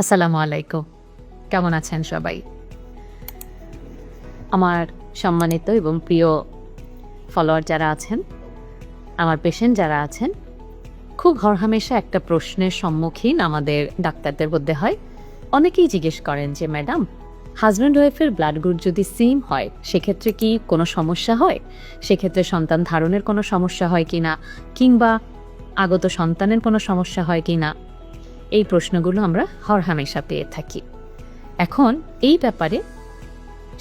আসসালামু আলাইকুম। কেমন আছেন সবাই? আমার সম্মানিত এবং প্রিয় ফলোয়ার যারা আছেন, আমার পেশেন্ট যারা আছেন, খুব হরহামেশা একটা প্রশ্নের সম্মুখীন আমাদের ডাক্তারদের মধ্যে হয়। অনেকেই জিজ্ঞেস করেন যে, ম্যাডাম হাজব্যান্ড ওয়াইফের ব্লাড গ্রুপ যদি সেম হয়, সেক্ষেত্রে কি কোনো সমস্যা হয়? সেক্ষেত্রে সন্তান ধারণের কোনো সমস্যা হয় কি না কিংবা আগত সন্তানের কোনো সমস্যা হয় কি না এই প্রশ্নগুলো আমরা হরহামেশা পেয়ে থাকি। এখন এই ব্যাপারে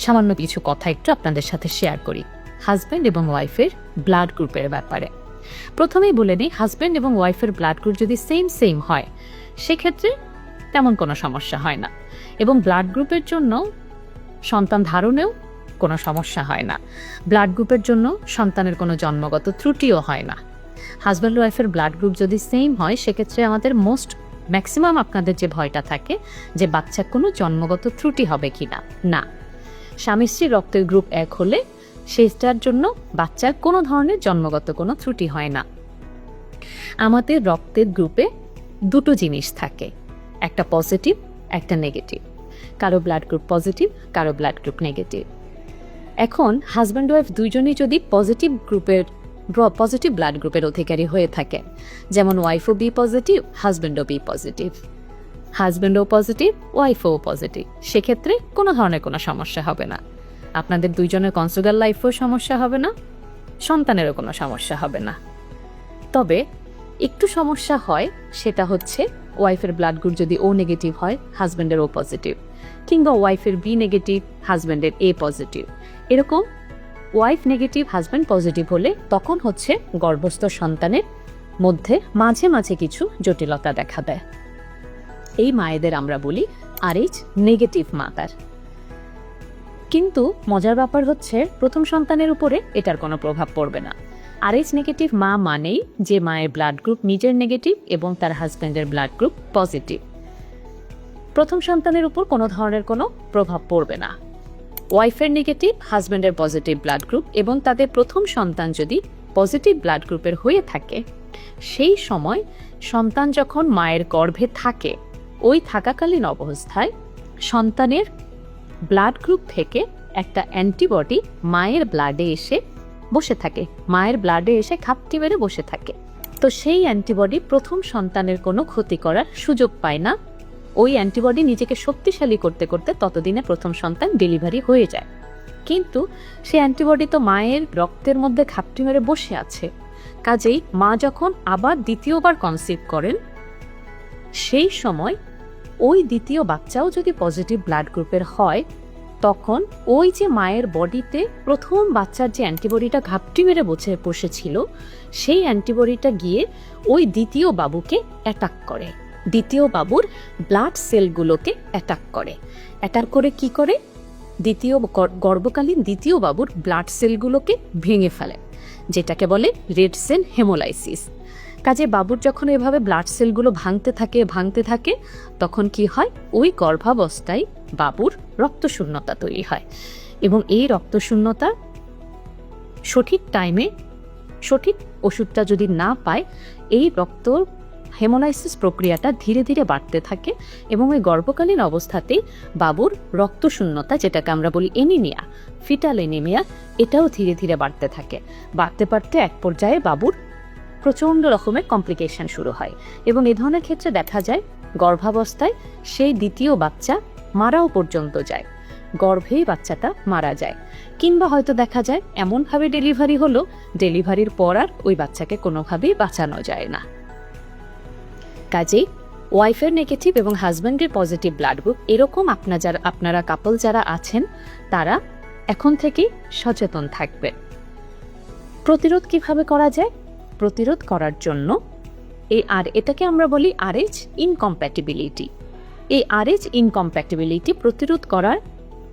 সামান্য কিছু কথা একটু আপনাদের সাথে শেয়ার করি। হাজব্যান্ড এবং ওয়াইফের ব্লাড গ্রুপের ব্যাপারে। প্রথমেই বলে নিই হাজব্যান্ড এবং ওয়াইফের ব্লাড গ্রুপ যদি সেম সেম হয়, সেক্ষেত্রে তেমন কোনো সমস্যা হয় না। এবং ব্লাড গ্রুপের জন্য সন্তান ধারণেও কোনো সমস্যা হয় না। ব্লাড গ্রুপের জন্য সন্তানের কোনো জন্মগত ত্রুটিও হয় না। হাজব্যান্ড ওয়াইফের ব্লাড গ্রুপ যদি সেম হয়, সেক্ষেত্রে আমাদের মোস্ট ম্যাক্সিমাম আপনাদের যে ভয়টা থাকে যে বাচ্চার কোনো জন্মগত ত্রুটি হবে কি না। না স্বামী স্ত্রী রক্তের গ্রুপ এক হলে সেটার জন্য বাচ্চার কোনো ধরনের জন্মগত কোনো ত্রুটি হয় না। আমাদের রক্তের গ্রুপে দুটো জিনিস থাকে। একটা পজিটিভ একটা নেগেটিভ কারও ব্লাড গ্রুপ পজিটিভ কারও ব্লাড গ্রুপ নেগেটিভ এখন হাজব্যান্ড ওয়াইফ দুইজনই যদি পজিটিভ গ্রুপের পজিটিভ ব্লাড গ্রুপের অধিকারী হয়ে থাকে। যেমন ওয়াইফও বি পজিটিভ হাজব্যান্ডও বি পজিটিভ। হাজব্যান্ডও পজিটিভ, ওয়াইফও পজিটিভ। সেক্ষেত্রে কোনো ধরনের কোনো সমস্যা হবে না। আপনাদের দুইজনের কনসুগাল লাইফেও সমস্যা হবে না, সন্তানেরও কোনো সমস্যা হবে না। তবে একটু সমস্যা হয়, সেটা হচ্ছে ওয়াইফের ব্লাড গ্রুপ যদি ও নেগেটিভ হয় হাজব্যান্ডের ও পজিটিভ। কিংবা ওয়াইফের বি নেগেটিভ হাজব্যান্ডের এ পজিটিভ। এরকম ওয়াইফ নেগেটিভ, হাজব্যান্ড পজিটিভ হলে তখন হচ্ছে গর্ভস্থ সন্তানের মধ্যে মাঝে মাঝে কিছু জটিলতা দেখা দেয়। এই মায়েদের আমরা বলি আরএইচ নেগেটিভ মাতার কিন্তু মজার ব্যাপার হচ্ছে প্রথম সন্তানের উপরে এটার কোনো প্রভাব পড়বে না। আরএইচ নেগেটিভ মা মানেই যে মায়ের ব্লাড গ্রুপ নিজের নেগেটিভ এবং তার হাজব্যান্ডের ব্লাড গ্রুপ পজিটিভ প্রথম সন্তানের উপর কোনো ধরনের কোনো প্রভাব পড়বে না। ওয়াইফের নেগেটিভ হাজব্যান্ডের পজিটিভ ব্লাড গ্রুপ এবং তাদের প্রথম সন্তান যদি পজিটিভ ব্লাড গ্রুপের হয়ে থাকে, সেই সময় সন্তান যখন মায়ের গর্ভে থাকে, ওই থাকাকালীন অবস্থায় সন্তানের ব্লাড গ্রুপ থেকে একটা অ্যান্টিবডি মায়ের ব্লাডে এসে বসে থাকে, মায়ের ব্লাডে এসে খাপটি মেরে বসে থাকে। তো সেই অ্যান্টিবডি প্রথম সন্তানের কোনো ক্ষতি করার সুযোগ পায় না। ওই অ্যান্টিবডি নিজেকে শক্তিশালী করতে করতে ততদিনে প্রথম সন্তান ডেলিভারি হয়ে যায়। কিন্তু সেই অ্যান্টিবডি তো মায়ের রক্তের মধ্যে খাপটি মেরে বসে আছে। কাজেই মা যখন আবার দ্বিতীয়বার কনসিভ করেন, সেই সময় ওই দ্বিতীয় বাচ্চাও যদি পজিটিভ ব্লাড গ্রুপের হয়, তখন ওই যে মায়ের বডিতে প্রথম বাচ্চার যে অ্যান্টিবডিটা ঘাপটি মেরে বসে বসেছিল, সেই অ্যান্টিবডিটা গিয়ে ওই দ্বিতীয় বাবুকে অ্যাটাক করে। দ্বিতীয় বাবুর ব্লাড সেলগুলোকে অ্যাটাক করে। অ্যাটাক করে কি করে? দ্বিতীয় গর- গর্ভকালীন দ্বিতীয় বাবুর ব্লাড সেলগুলোকে ভেঙে ফেলে, যেটাকে বলে রেড সেল হেমোলাইসিস কাজে বাবুর যখন এভাবে ব্লাড সেলগুলো ভাঙতে থাকে ভাঙতে থাকে, তখন কি হয়? ওই গর্ভাবস্থায় বাবুর রক্তশূন্যতা তৈরি হয় এবং এই রক্তশূন্যতা সঠিক টাইমে সঠিক ওষুধটা যদি না পায়, এই রক্ত হেমোলাইসিস প্রক্রিয়াটা ধীরে ধীরে বাড়তে থাকে এবং ওই গর্ভকালীন অবস্থাতেই বাবুর রক্তশূন্যতা, যেটাকে আমরা বলি এনিমিয়া, ফিটাল এনিমিয়া, এটাও ধীরে ধীরে বাড়তে থাকে। বাড়তে বাড়তে এক পর্যায়ে বাবুর প্রচণ্ড রকমের কমপ্লিকেশন শুরু হয় এবং এ ধরনের ক্ষেত্রে দেখা যায় গর্ভাবস্থায় সেই দ্বিতীয় বাচ্চা মারাও পর্যন্ত যায়, গর্ভেই বাচ্চাটা মারা যায়। কিংবা হয়তো দেখা যায় এমনভাবে ডেলিভারি হলো, ডেলিভারির পর আর ওই বাচ্চাকে কোনোভাবেই বাঁচানো যায় না। কাজেই ওয়াইফের নেগেটিভ এবং হাজব্যান্ডের পজিটিভ ব্লাড গ্রুপ এরকম আপনার যারা, আপনারা কাপল যারা আছেন, তারা এখন থেকেই সচেতন থাকবেন প্রতিরোধ কীভাবে করা যায়? প্রতিরোধ করার জন্য এই আর, এটাকে আমরা বলি আরএইচ ইনকম্প্যাটিবিলিটি এই আরএইচ ইনকম্প্যাটিবিলিটি প্রতিরোধ করার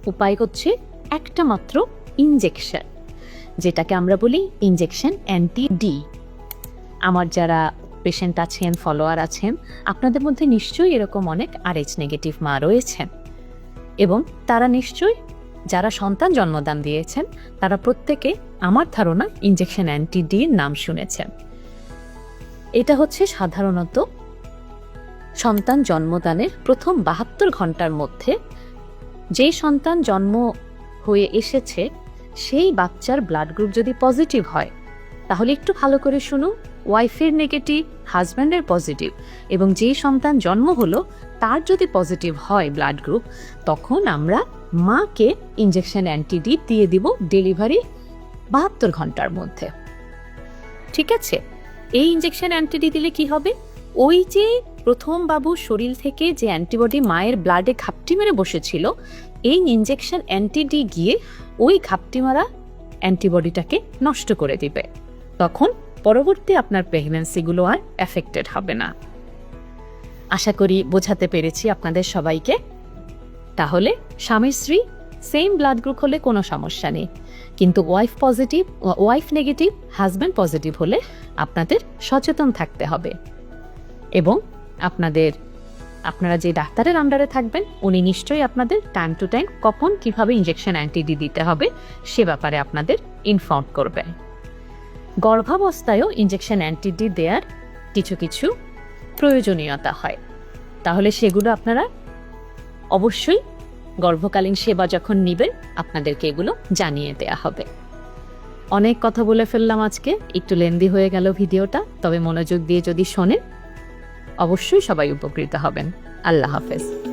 উপায় হচ্ছে একটা মাত্র ইনজেকশন যেটাকে আমরা বলি ইনজেকশন অ্যান্টি ডি আমার যারা পেশেন্ট আছেন ফলোয়ার আছেন, আপনাদের মধ্যে নিশ্চয়ই এরকম অনেক আরএইচ নেগেটিভ মা রয়েছেন। এবং তারা নিশ্চয়ই যারা সন্তান জন্মদান দিয়েছেন, তারা প্রত্যেকে আমার ধারণা ইনজেকশন অ্যান্টি ডির নাম শুনেছেন। এটা হচ্ছে সাধারণত সন্তান জন্মদানের প্রথম বাহাত্তর ঘণ্টার মধ্যে যেই সন্তান জন্ম হয়ে এসেছে, সেই বাচ্চার ব্লাড গ্রুপ যদি পজিটিভ হয়, তাহলে একটু ভালো করে শুনুন। ওয়াইফের নেগেটিভ হাজব্যান্ডের পজিটিভ এবং যেই সন্তান জন্ম হলো, তার যদি পজিটিভ হয় ব্লাড গ্রুপ তখন আমরা মাকে ইঞ্জেকশন অ্যান্টিডি দিয়ে দিব ডেলিভারি বাহাত্তর ঘণ্টার মধ্যে। ঠিক আছে? এই ইঞ্জেকশন অ্যান্টিডি দিলে কি হবে? ওই যে প্রথম বাবু শরীর থেকে যে অ্যান্টিবডি মায়ের ব্লাডে ঘাপটি মেরে বসেছিল, এই ইঞ্জেকশন অ্যান্টিডি গিয়ে ওই ঘাপটি মারা অ্যান্টিবডিটাকে নষ্ট করে দিবে। তখন পরবর্তী আপনার প্রেগন্যান্সিগুলো আর এফেক্টেড হবে না। আশা করি বোঝাতে পেরেছি আপনাদের সবাইকে। তাহলে স্বামী স্ত্রী সেম ব্লাড গ্রুপ হলে কোনো সমস্যা নেই। কিন্তু wife positive wife negative husband positive হলে আপনাদের সচেতন থাকতে হবে। এবং আপনাদের, আপনারা যে ডাক্তারের আন্ডারে থাকবেন, উনি নিশ্চয়ই আপনাদের টাইম টু টাইম কখন কীভাবে ইঞ্জেকশন অ্যান্টিডি দিতে হবে, সে ব্যাপারে আপনাদের ইনফর্ম করবেন গর্ভাবস্থায়ও ইঞ্জেকশন অ্যান্টিডি দেওয়ার কিছু কিছু প্রয়োজনীয়তা হয়। তাহলে সেগুলো আপনারা অবশ্যই গর্ভকালীন সেবা যখন নেবেন, আপনাদেরকে এগুলো জানিয়ে দেয়া হবে। অনেক কথা বলে ফেললাম আজকে, একটু লেন্দি হয়ে গেল ভিডিওটা, তবে মনোযোগ দিয়ে যদি শোনেন, অবশ্যই সবাই উপকৃত হবেন। আল্লাহ হাফেজ।